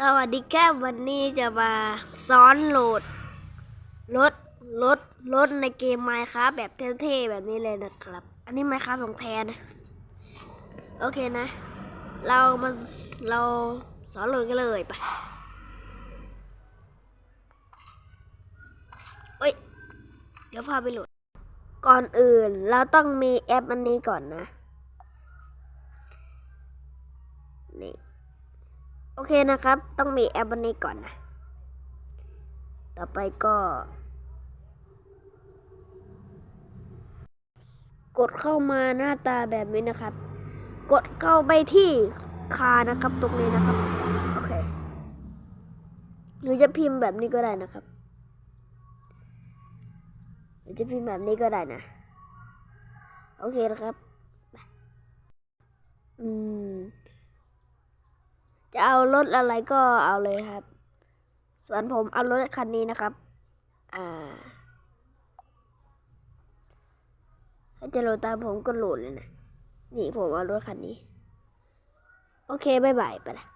สวัสดีครับวันนี้จะมาสอนโหลดรถรถรถในเกม Minecraft แบบเท่ๆแบบนี้เลยนะครับ อันนี้ Minecraft ของแท้นะโอเคนะ เรามาเราสอนโหลดกันเลยไปเอ้ย เดี๋ยวพาไปโหลด ก่อนอื่นเราต้องมีแอปอันนี้ก่อนนะ นี่ โอเคนะครับ ต้องมีแอปอันนี้ก่อนนะ ต่อไปก็ กดเข้ามาหน้าตาแบบนี้นะครับ กดเข้าไปที่คานะครับตรงนี้นะครับ โอเค หรือจะพิมพ์แบบนี้ก็ได้นะครับ หรือจะพิมพ์แบบนี้ก็ได้นะ โอเคนะครับ อืม จะเอารถอะไรก็เอาเลยครับ ส่วนผมเอารถคันนี้นะครับ อ่าถ้าจะโหลดตามผมก็โหลดเลยนะ นี่ผมเอารถคันนี้ โอเคบายบายไปละ